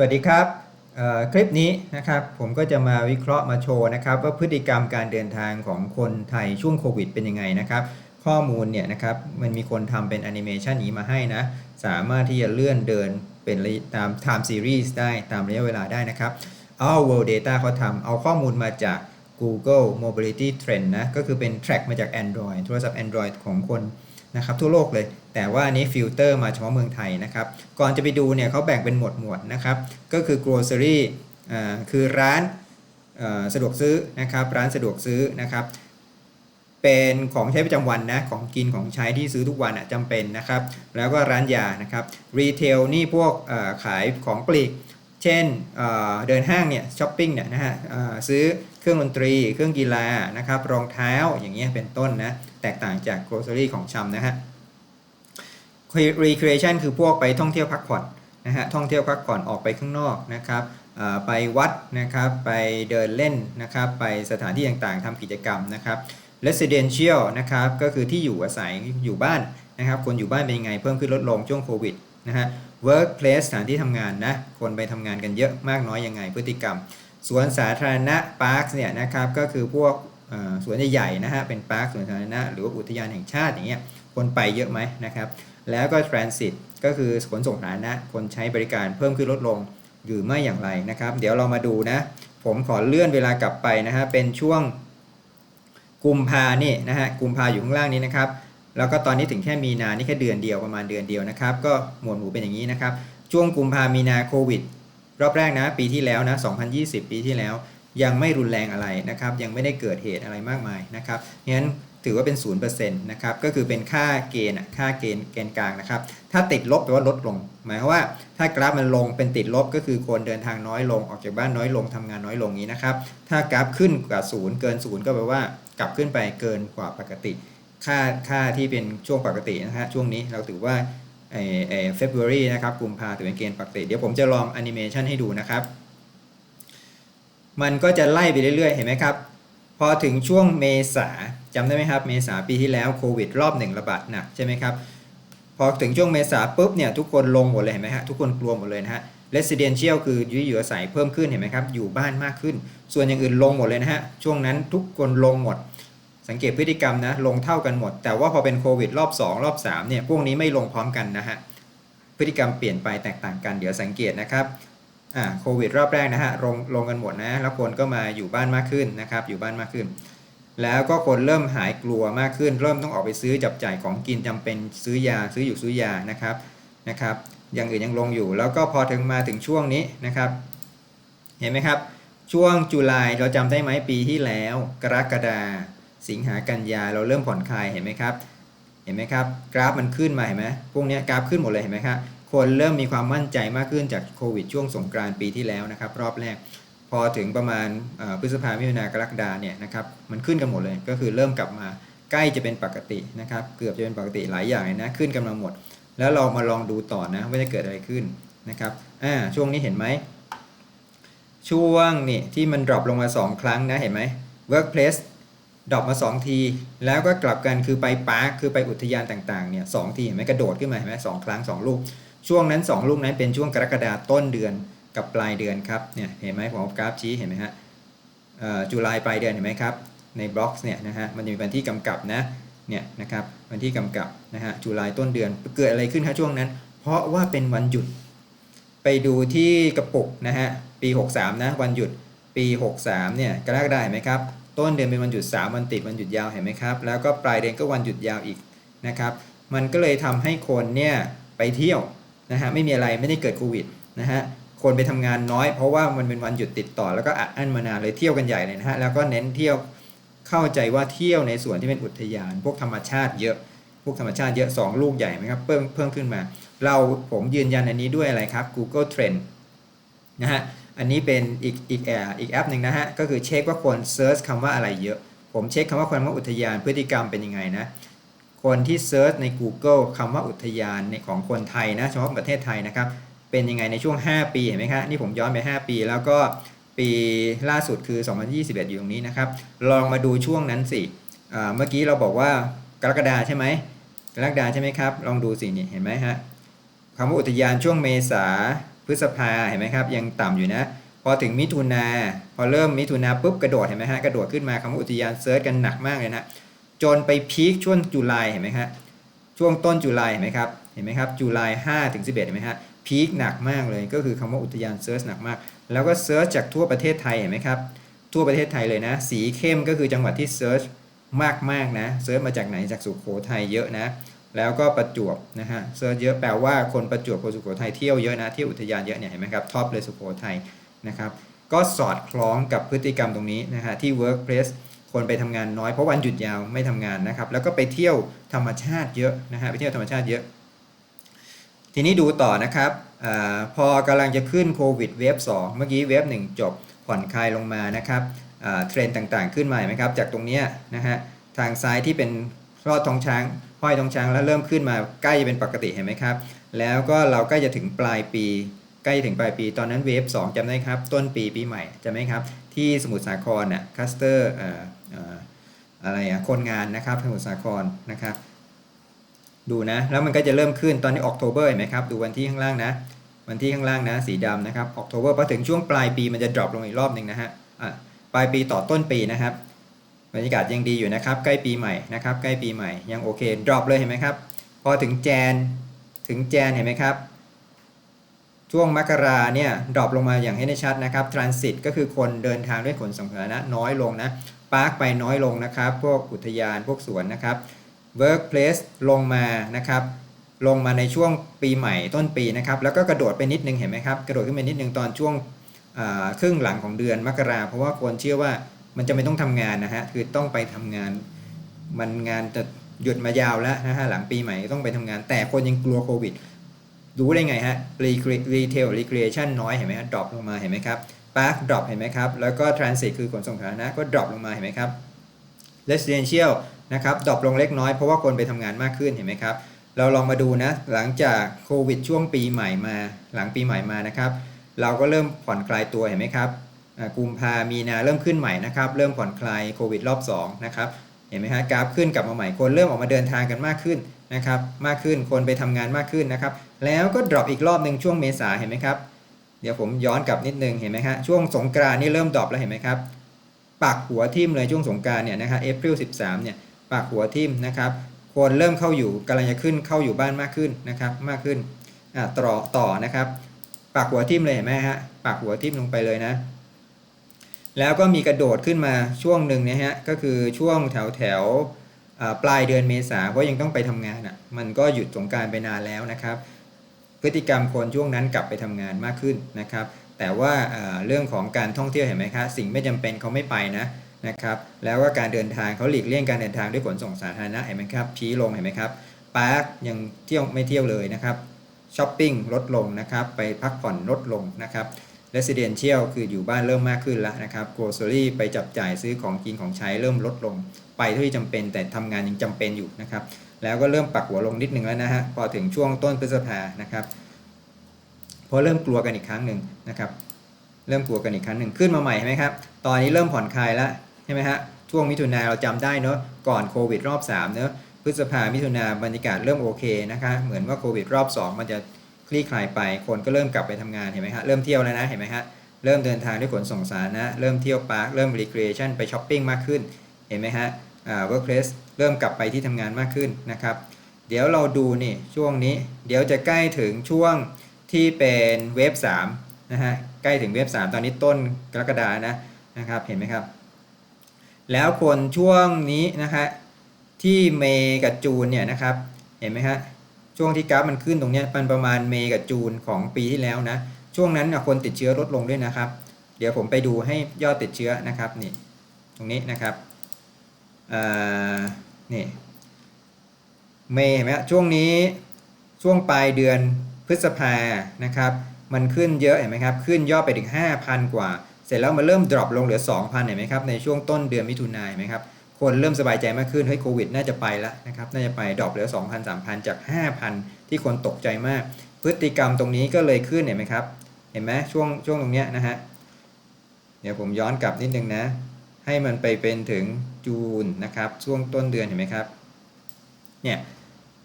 วัสดีครับคลิปนี้นะครับผมก็จะมาวิเคราะห์มาโชว์นะครับว่าพฤติกรรมการเดินทางของคนไทยช่วงโควิดเป็นยังไงนะครับข้อมูลเนี่ยนะครับมันมีคนทำเป็นแอนิเมชันนี้มาให้นะสามารถที่จะเลื่อนเดินเป็นตาม time series ได้ตามระยะเวลาได้นะครับเอา World Data เขาทำเอาข้อมูลมาจาก Google Mobility Trend นะก็คือเป็น track มาจาก Android โทรศัพท์ Android ของคน นะครับทั่วโลกเลย แต่ว่าอันนี้ฟิลเตอร์มาเฉพาะเมืองไทยนะครับ ก่อนจะไปดูเนี่ยเขาแบ่งเป็นหมวดหมวดนะครับ ก็คือ grocery อ่คือร้านสะดวกซื้อนะครับ ร้านสะดวกซื้อนะครับ เป็นของใช้ประจำวันนะ ของกินของใช้ที่ซื้อทุกวันอะจำเป็นนะครับ แล้วก็ร้านยานะครับ รีเทลนี่พวกขายของปลีก เช่นเเดินห้างเนี่ยช้อปปิ้งเนี่ยนะฮะซื้อเครื่องดนตรี เครื่องกีฬานะครับ รองเท้าอย่างเงี้ยเป็นต้นนะ แตกต่างจาก grocery ของชำนะฮะ recreation คือพวกไปท่องเที่ยวพักผ่อนนะฮะท่องเที่ยวพักผ่อนออกไปข้างนอกนะครับไปวัดนะครับไปเดินเล่นนะครับไปสถานที่ต่างๆทำกิจกรรมนะครับ residential นะครับก็คือที่อยู่อาศัยอยู่บ้านนะครับคนอยู่บ้านเป็นยังไงเพิ่มขึ้นลดลงช่วงโควิดนะฮะ workplace สถานที่ทำงานนะคนไปทำงานกันเยอะมากน้อยยังไงพฤติกรรมสวนสาธารณะ park เนี่ยนะครับก็คือพวก สวนใหญ่ๆนะฮะเป็นพาร์คสวนสาธารณะหรือว่าอุทยานแห่งชาติอย่างเงี้ยคนไปเยอะไหมนะครับแล้วก็ transit ก็คือขนส่งสาธารณะคนใช้บริการเพิ่มขึ้นลดลงหรือไม่อย่างไรนะครับ เดี๋ยวเรามาดูนะ ผมขอเลื่อนเวลากลับไปนะฮะเป็นช่วงกุมภานี่นะฮะกุมภาอยู่ข้างล่างนี้นะครับ แล้วก็ตอนนี้ถึงแค่มีนานี่แค่เดือนเดียวประมาณเดือนเดียวนะครับ ก็หมวดหมู่เป็นอย่างนี้นะครับ ช่วงกุมภามีนาโควิด รอบแรกนะ ปีที่แล้วนะ 2020 ปีที่แล้ว ยังไม่รุนแรงอะไรนะครับยังไม่ได้เกิดเหตุอะไรมากมายนะครับงั้นถือว่าเป็น 0%นะครับก็คือเป็นค่าเกณฑ์ค่าเกณฑ์เกณฑ์กลางนะครับถ้าติดลบแปลว่าลดลง หมายความว่าถ้ากราฟมันลงเป็นติดลบก็คือคนเดินทางน้อยลงออกจากบ้านน้อยลงทำงานน้อยลงนี้นะครับถ้ากราฟขึ้นกว่าศูนย์เกินศูนย์ก็แปลว่ากลับขึ้นไปเกินกว่าปกติ ค่าค่าที่เป็นช่วงปกตินะฮะช่วงนี้เราถือว่าไอ้ไอ้ February นะครับกุมภาถือเป็นเกณฑ์ปกติ เดี๋ยวผมจะลองแอนิเมชันให้ดูนะครับ มันก็จะไล่ไปเรื่อยๆ เห็นไหมครับ พอถึงช่วงเมษาจำได้ไหมครับ เมษาปีที่แล้วโควิดรอบหนึ่งระบาดหนักใช่ไหมครับ พอถึงช่วงเมษาปุ๊บเนี่ยทุกคนลงหมดเลยเห็นไหมฮะทุกคนกลัวหมดเลยนะฮะ residential คืออยุ่ยอยู่อาศัยเพิ่มขึ้นเห็นไหมครับ อยู่บ้านมากขึ้น ส่วนอย่างอื่นลงหมดเลยนะฮะ ช่วงนั้นทุกคนลงหมด สังเกตพฤติกรรมนะ ลงเท่ากันหมด แต่ว่าพอเป็นโควิดรอบ 2 รอบ 3 เนี่ย พวกนี้ไม่ลงพร้อมกันนะฮะ พฤติกรรมเปลี่ยนไปแตกต่างกัน เดี๋ยวสังเกตนะครับ อ่าโควิดรอบแรกนะฮะลงลงกันหมดนะแล้วคนก็มาอยู่บ้านมากขึ้นนะครับอยู่บ้านมากขึ้น แล้วก็คนเริ่มหายกลัวมากขึ้น เริ่มต้องออกไปซื้อจับจ่ายของกินจำเป็นซื้อยาซื้ออยู่ซื้อยานะครับนะครับ อย่างอื่นยังลงอยู่ แล้วก็พอถึงมาถึงช่วงนี้นะครับ เห็นไหมครับ ช่วงจุลายเราจำได้ไหมปีที่แล้ว กรกฎาสิงหากันยาเราเริ่มผ่อนคลายเห็นไหมครับ เห็นไหมครับ กราฟมันขึ้นมาเห็นไหมพวกนี้กราฟขึ้นหมดเลยเห็นไหมครับ คนเริ่มมีความมั่นใจมากขึ้นจากโควิดช่วงสงกรานต์ปีที่แล้วนะครับรอบแรกพอถึงประมาณพฤษภามิถุนากรกฎาเนี่ยนะครับมันขึ้นกันหมดเลยก็คือเริ่มกลับมาใกล้จะเป็นปกตินะครับเกือบจะเป็นปกติหลายอย่างเลยนะขึ้นกำลังหมด แล้วเรามาลองดูต่อนะว่าจะเกิดอะไรขึ้นนะครับอ่าช่วงนี้เห็นไหมช่วงนี่ที่มันดรอปลงมา 2 ครั้งนะเห็นไหม workplace ดรอปมา 2 ที แล้วก็กลับกันคือไปปาร์คคือไปอุทยานต่างๆเนี่ยสองทีเห็นไหมกระโดดขึ้นมาเห็นไหมสองครั้ง 2 ลูก ช่วงนั้น 2 ลูกนั้นเป็นช่วงกรกฎาต้นเดือนกับปลายเดือนครับเนี่ยเห็นไหมผมเอากราฟชี้เห็นไหมฮะจุลายปลายเดือนเห็นไหมครับในบล็อกเนี่ยนะฮะมันจะมีวันที่กำกับนะเนี่ยนะครับวันที่กำกับนะฮะจุลายต้นเดือนเกิดอะไรขึ้นครับช่วงนั้น เพราะว่าเป็นวันหยุด ไปดูที่กระปุกนะฮะปี 63นะวันหยุดปี 63เนี่ยกรกฎาคมเห็นไหมครับต้นเดือนเป็นวันหยุด 3 วันติดวันหยุดยาวเห็นไหมครับแล้วก็ปลายเดือนก็วันหยุดยาวอีกนะครับมันก็เลยทำให้คนเนี่ยไปเที่ยว นะฮะไม่มีอะไรไม่ได้เกิดโควิดนะฮะคนไปทำงานน้อย เพราะว่ามันเป็นวันหยุดติดต่อ แล้วก็อัดอั้นมานานเลยเที่ยวกันใหญ่เลยนะฮะแล้วก็เน้นเที่ยวเข้าใจว่าเที่ยวในส่วนที่เป็นอุทยาน พวกธรรมชาติเยอะ พวกธรรมชาติเยอะ 2 ลูกใหญ่ไหมครับเพิ่มเพิ่มขึ้นมา เราผมยืนยันอันนี้ด้วยอะไรครับ Google Trend นะฮะอันนี้เป็นอีกอีกแอร์อีกแอปหนึ่งนะฮะก็คือเช็คว่าคนเซิร์ชคำว่าอะไรเยอะ ผมเช็คคำว่าคำว่าอุทยานพฤติกรรมเป็นยังไงนะ คนที่เซิร์ชใน Google คำว่าอุทยานในของคนไทยนะเฉพาะประเทศไทยนะครับ เป็นยังไงในช่วง 5 ปีเห็นไหมครับนี่ผมย้อนไป 5 ปี แล้วก็ปีล่าสุดคือ 2021 อยู่ตรงนี้นะครับ ลองมาดูช่วงนั้นสิเมื่อกี้เราบอกว่ากรกฎาใช่ไหมกรกฎาใช่ไหมครับ ลองดูสินี่เห็นไหมฮะคำว่าอุทยานช่วงเมษาพฤพฤษภาเห็นไหมครับ ยังต่ำอยู่นะ พอถึงมิถุนาพอเริ่มมิถุนาปุ๊บกระโดดเห็นไหมฮะกระโดดขึ้นมาคำว่าอุทยานเซิร์ชกันหนักมากเลยนะ จนไปพีคช่วงจุลายเห็นไหมฮะช่วงต้นจุลายเห็นไหมครับเห็นไหมครับจุลาย5ถึง11เห็นไหมฮะพีคหนักมากเลยก็คือคำว่าอุทยานเซิร์ชหนักมาก แล้วก็เซิร์ชจากทั่วประเทศไทยเห็นไหมครับทั่วประเทศไทยเลยนะ สีเข้มก็คือจังหวัดที่เซิร์ชมากมากๆนะเซิร์ชมาจากไหนจากสุโขทัยเยอะนะแล้วก็ประจวบนะฮะเซิร์ชเยอะแปลว่าคนประจวบคนสุโขทัยเที่ยวเยอะนะเที่ยวอุทยานเยอะเนี่ยเห็นไหมครับท็อปเลยสุโขทัยนะครับก็สอดคล้องกับพฤติกรรมตรงนี้นะฮะที่ workplace คนไปทำงานน้อยเพราะวันหยุดยาวไม่ทำงานนะครับ แล้วก็ไปเที่ยวธรรมชาติเยอะนะฮะไปเที่ยวธรรมชาติเยอะ ทีนี้ดูต่อนะครับอพอกำลังจะขึ้นโควิดเวฟ2เมื่อกี้เวฟ1 จบผ่อนคลายลงมานะครับเทรนต่างๆ ขึ้นมาเห็นไหมครับ จากตรงนี้นะฮะทางซ้ายที่เป็นรอดทองช้างห้อยทองช้างแล้วเริ่มขึ้นมาใกล้จะเป็นปกติเห็นไหมครับ แล้วก็เราใกล้จะถึงปลายปี ใกล้ถึงปลายปีตอนนั้นเวฟ2จำได้ครับ ต้นปีปีใหม่จำไหมครับ ที่สมุทรสาครน่ะคัสเตอร์ อะไรอะคนงานนะครับสมุทรสาครนะครับ ดูนะ แล้วมันก็จะเริ่มขึ้นตอนนี้ออกโทเบอร์เห็นไหมครับ ดูวันที่ข้างล่างนะ วันที่ข้างล่างนะ สีดำนะครับออกโทเบอร์พอถึงช่วงปลายปีมันจะดรอปลงอีกรอบหนึ่งนะฮะอะปลายปีต่อต้นปีนะครับบรรยากาศยังดีอยู่นะครับ ใกล้ปีใหม่นะครับ ใกล้ปีใหม่ยังโอเคดรอปเลยเห็นไหมครับ พอถึงแจนถึงแจนเห็นไหมครับ ช่วงมกราเนี่ยดรอปลงมาอย่างให้ได้ชัดนะครับ transit ก็คือคนเดินทางด้วยขนส่งสาธารณะน้อยลงนะปาร์คไปน้อยลงนะครับ พวกอุทยานพวกสวนนะครับ workplace ลงมานะครับลงมาในช่วงปีใหม่ต้นปีนะครับ แล้วก็กระโดดไปนิดนึงเห็นไหมครับ กระโดดขึ้นไปนิดนึงตอนช่วงครึ่งหลังของเดือนมกราเพราะว่าคนเชื่อว่ามันจะไม่ต้องทำงานนะฮะคือต้องไปทำงาน มันงานจะหยุดมายาวแล้วนะฮะหลังปีใหม่ต้องไปทำงาน แต่คนยังกลัวโควิด รู้ได้ไงฮะรีเทลรีครีเอชันน้อยเห็นไหมฮะดรอปลงมาเห็นไหมครับปาร์คดรอปเห็นไหมครับ แล้วก็ทรานสิตคือขนส่งสาธารณะก็ดรอปลงมาเห็นไหมครับ residential นะครับดรอปลงเล็กน้อยเพราะว่าคนไปทำงานมากขึ้นเห็นไหมครับ เราลองมาดูนะ หลังจากโควิดช่วงปีใหม่มา หลังปีใหม่มานะครับ เราก็เริ่มผ่อนคลายตัวเห็นไหมครับกุมภามีนาเริ่มขึ้นใหม่นะครับ เริ่มผ่อนคลายโควิดรอบ2นะครับ เห็นไหมฮะกราฟขึ้นกลับมาใหม่คนเริ่มออกมาเดินทางกันมากขึ้นนะครับมากขึ้นคนไปทำงานมากขึ้นนะครับแล้วก็ดรอปอีกรอบหนึ่งช่วงเมษาเห็นไหมครับเดี๋ยวผมย้อนกลับนิดนึงเห็นไหมฮะช่วงสงกรานนี่เริ่มดรอปแล้วเห็นไหมครับปักหัวทิ่มเลยช่วงสงกานต์เนี่ยนะครับเอพริล13เนี่ยปักหัวทิ่มนะครับคนเริ่มเข้าอยู่กำลังจะขึ้นเข้าอยู่บ้านมากขึ้นนะครับมากขึ้นอ่าต่อต่อนะครับปักหัวทิ่มเลยเห็นไหมฮะปักหัวทิ่มลงไปเลยนะ แล้วก็มีกระโดดขึ้นมาช่วงหนึ่งนะฮะก็คือช่วงแถวแถวปลายเดือนเมษาเพราะยังต้องไปทำงานอะมันก็หยุดสงการไปนานแล้วนะครับ พฤติกรรมคนช่วงนั้นกลับไปทำงานมากขึ้นนะครับ แต่ว่าเรื่องของการท่องเที่ยวเห็นไหมครับสิ่งไม่จำเป็นเขาไม่ไปนะนะครับ แล้วก็การเดินทางเขาหลีกเลี่ยงการเดินทางด้วยขนส่งสาธารณะเห็นไหมครับพีลงเห็นไหมครับปาร์คยังเที่ยวไม่เที่ยวเลยนะครับช้อปปิ้งลดลงนะครับ ไปพักผ่อนลดลงนะครับ residential คืออยู่บ้านเริ่มมากขึ้นแล้วนะครับ grocery ไปจับจ่ายซื้อของกินของใช้เริ่มลดลง ไปเท่าที่จำเป็นแต่ทำงานยังจำเป็นอยู่นะครับ แล้วก็เริ่มปักหัวลงนิดหนึ่งแล้วนะฮะ พอถึงช่วงต้นพฤษภานะครับ พอเริ่มกลัวกันอีกครั้งหนึ่งนะครับ เริ่มกลัวกันอีกครั้งหนึ่งขึ้นมาใหม่ใช่ไหมครับ ตอนนี้เริ่มผ่อนคลายแล้วใช่ไหมฮะ ช่วงมิถุนาเราจำได้เนอะก่อนโควิดรอบ3เนอะพฤษภามิถุนาบรรยากาศเริ่มโอเคนะคะ เหมือนว่าโควิดรอบ 2 มันจะ คลี่คลายไปคนก็เริ่มกลับไปทำงานเห็นไหมฮะเริ่มเที่ยวแล้วนะเห็นไหมฮะเริ่มเดินทางด้วยขนส่งสาธารณะเริ่มเที่ยวปาร์คเริ่มรีครีเอชันไปช้อปปิ้งมากขึ้นเห็นไหมฮะอ่า workplace เริ่มกลับไปที่ทำงานมากขึ้นนะครับ เดี๋ยวเราดูนี่ช่วงนี้เดี๋ยวจะใกล้ถึงช่วงที่เป็นเวฟ3นะฮะใกล้ถึงเวฟ3ตอนนี้ต้นกรกฎานะนะครับเห็นไหมครับ แล้วคนช่วงนี้นะฮะที่เมกับจูนเนี่ยนะครับเห็นไหมฮะ ช่วงที่กราฟมันขึ้นตรงนี้มันประมาณเมกับจูนของปีที่แล้วนะ ช่วงนั้นคนติดเชื้อลดลงด้วยนะครับ เดี๋ยวผมไปดูให้ยอดติดเชื้อนะครับนี่ตรงนี้นะครับนี่เมย์เห็นไหมช่วงนี้ช่วงปลายเดือนพฤษภานะครับมันขึ้นเยอะเห็นไหมครับขึ้นยอดไปถึง 5,000 กว่า เสร็จแล้วมันเริ่มดรอปลงเหลือ 2,000เห็นไหมครับในช่วงต้นเดือนมิถุนายนไหมครับ คนเริ่มสบายใจมากขึ้นเฮ้ยโควิดน่าจะไปแล้วนะครับน่าจะไปดรอปเหลือ 2,000 3,000 จาก 5,000 ที่คนตกใจมาก พฤติกรรมตรงนี้ก็เลยขึ้นเห็นไหมครับ เห็นไหมช่วงช่วงตรงเนี้ยนะฮะเดี๋ยวผมย้อนกลับนิดนึงนะ ให้มันไปเป็นถึงจูนนะครับช่วงต้นเดือนเห็นไหมครับเนี่ย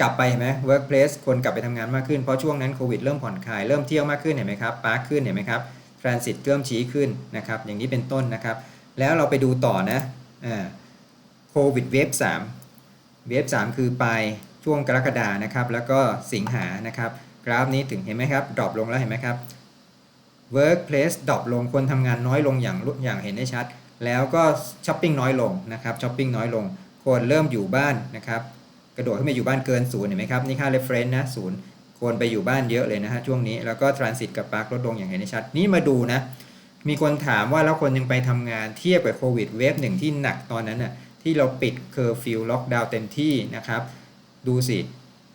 กลับไปเห็นไหม workplace คนกลับไปทำงานมากขึ้นเพราะช่วงนั้นโควิดเริ่มผ่อนคลายเริ่มเที่ยวมากขึ้นเห็นไหมครับปาร์คขึ้นเห็นไหมครับ transit เริ่มชี้ขึ้นนะครับอย่างนี้เป็นต้นนะครับ แล้วเราไปดูต่อนะอ่า โควิดเวฟ3เวฟ3คือปลายช่วงกรกฎานะครับ แล้วก็สิงหานะครับ กราฟนี้ถึงเห็นไหมครับดรอปลงแล้วเห็นไหมครับ workplace ดรอปลงคนทำงานน้อยลงอย่างอย่างเห็นได้ชัด แล้วก็ช้อปปิ้งน้อยลงนะครับช้อปปิ้งน้อยลง คนเริ่มอยู่บ้านนะครับ กระโดดขึ้นไปอยู่บ้านเกินศูนย์เห็นไหมครับนี่ค่า reference นะศูนย์คนไปอยู่บ้านเยอะเลยนะฮะช่วงนี้แล้วก็ transit กับ park ลดลงอย่างเห็นได้ชัด นี่มาดูนะ มีคนถามว่าแล้วคนยังไปทำงานเทียบกับโควิดเวฟหนึ่งที่หนักตอนนั้นน่ะ ที่เราปิดเคอร์ฟิวล็อกดาวน์เต็มที่นะครับ ดูสิ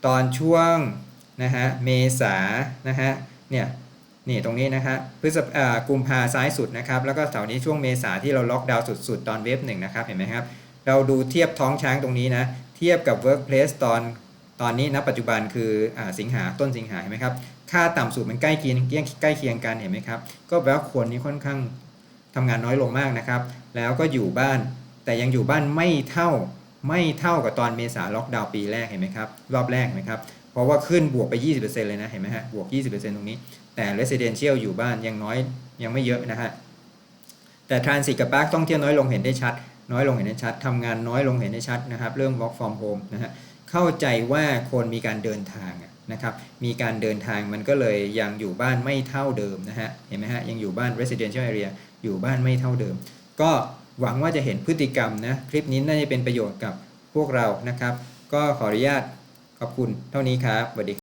ตอนช่วงนะฮะเมษานะฮะเนี่ยนี่ตรงนี้นะฮะพฤษภอ่ากุมภาซ้ายสุดนะครับ แล้วก็เสาร์นี้ช่วงเมษาที่เราล็อกดาวน์สุดๆ ตอนเวฟหนึ่งนะครับ เห็นไหมครับ เราดูเทียบท้องช้างตรงนี้นะ เทียบกับ Workplace ตอนตอนนี้นะปัจจุบันคืออาสิงหาต้นสิงหาเห็นไหมครับ ค่าต่ำสุดมันใกล้เคียงใกล้เคียงกันเห็นไหมครับ ก็แปลว่าคนนี้ค่อนข้างทำงานน้อยลงมากนะครับ แล้วก็อยู่บ้าน แต่ยังอยู่บ้านไม่เท่าไม่เท่ากับตอนเมษาล็อกดาวน์ปีแรกเห็นไหมครับรอบแรกเห็นไหมครับเพราะว่าขึ้นบวกไป 20%เลยนะเห็นไหมฮะบวก 20%ตรงนี้ แต่ residential อยู่บ้านยังน้อยยังไม่เยอะนะฮะแต่ transit กับ park ท่องเที่ยวน้อยลงเห็นได้ชัด น้อยลงเห็นได้ชัดทำงานน้อยลงเห็นได้ชัดนะครับเริ่ม work from home นะฮะเข้าใจว่าคนมีการเดินทางนะครับมีการเดินทางมันก็เลยยังอยู่บ้านไม่เท่าเดิมนะฮะเห็นไหมฮะยังอยู่บ้าน residential area อยู่บ้านไม่เท่าเดิม ก็ หวังว่าจะเห็นพฤติกรรมนะ คลิปนี้น่าจะเป็นประโยชน์กับพวกเรานะครับ ก็ขออนุญาตขอบคุณเท่านี้ครับสวัสดี